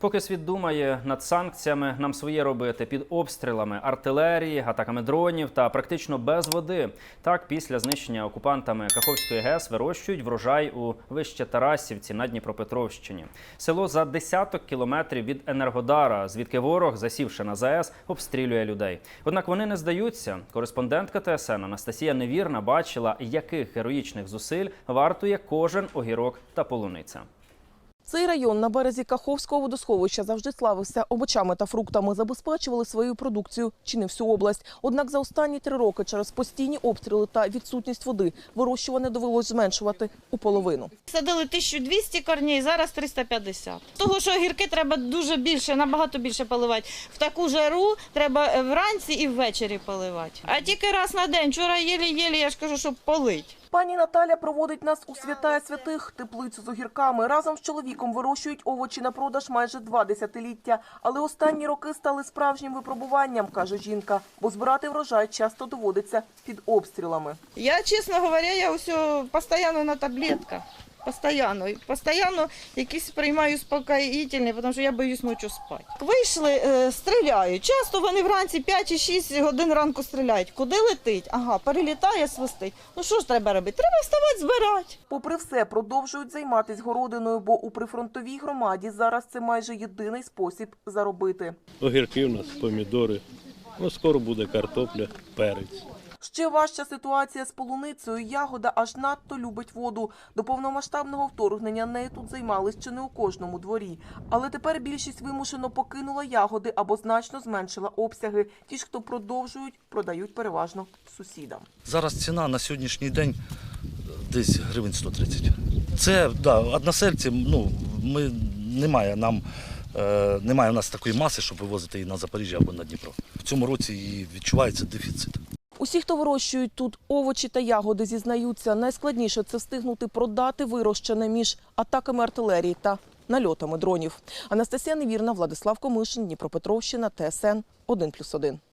Поки світ думає над санкціями, нам своє робити під обстрілами артилерії, атаками дронів та практично без води. Так, після знищення окупантами Каховської ГЕС вирощують врожай у вище Тарасівці на Дніпропетровщині. Село за десяток кілометрів від Енергодара, звідки ворог, засівши на ЗАЕС, обстрілює людей. Однак вони не здаються. Кореспондентка ТСН Анастасія Невірна бачила, яких героїчних зусиль вартує кожен огірок та полуниця. Цей район на березі Каховського водосховища завжди славився овочами та фруктами, забезпечували свою продукцію чи не всю область. Однак за останні три роки через постійні обстріли та відсутність води вирощування довелось зменшувати у половину. Садили 1200 корней, зараз 350. Того, що огірки треба дуже більше, набагато більше поливати. В таку жару треба е, вранці і ввечері поливати. А тільки раз на день, вчора єлі-єлі, я ж кажу, щоб полить. Пані Наталя проводить нас у святая святих теплицю з огірками. Разом з чоловіком вирощують овочі на продаж майже два десятиліття. Але останні роки стали справжнім випробуванням, каже жінка, бо збирати врожай часто доводиться під обстрілами. Я, чесно говоря, я усе постійно на таблетках. Постоянно. Постоянно якісь приймаю спокоїтельні, тому що я боюсь ночі спати. Вийшли, е, стріляють. Часто вони вранці 5 чи 6 годин ранку стріляють. Куди летить? Ага, перелітає, свистить. Ну що ж треба робити? Треба вставати, збирати. Попри все, продовжують займатися городиною, бо у прифронтовій громаді зараз це майже єдиний спосіб заробити. Огірки у нас, помідори. Ну, скоро буде картопля, перець. Ще важча ситуація з полуницею. Ягода аж надто любить воду. До повномасштабного вторгнення нею тут займались чи не у кожному дворі. Але тепер більшість вимушено покинула ягоди або значно зменшила обсяги. Ті ж, хто продовжують, продають переважно сусідам. Зараз ціна на сьогоднішній день десь гривень 130. Це да, односельці, ну, ми, немає нам. е, Немає у нас такої маси, щоб вивозити її на Запоріжжя або на Дніпро. В цьому році і відчувається дефіцит. Усі, хто вирощують тут овочі та ягоди, зізнаються, найскладніше це встигнути продати вирощене між атаками артилерії та нальотами дронів. Анастасія Невірна, Владислав Комишин, Дніпропетровщина, ТСН 1+,1.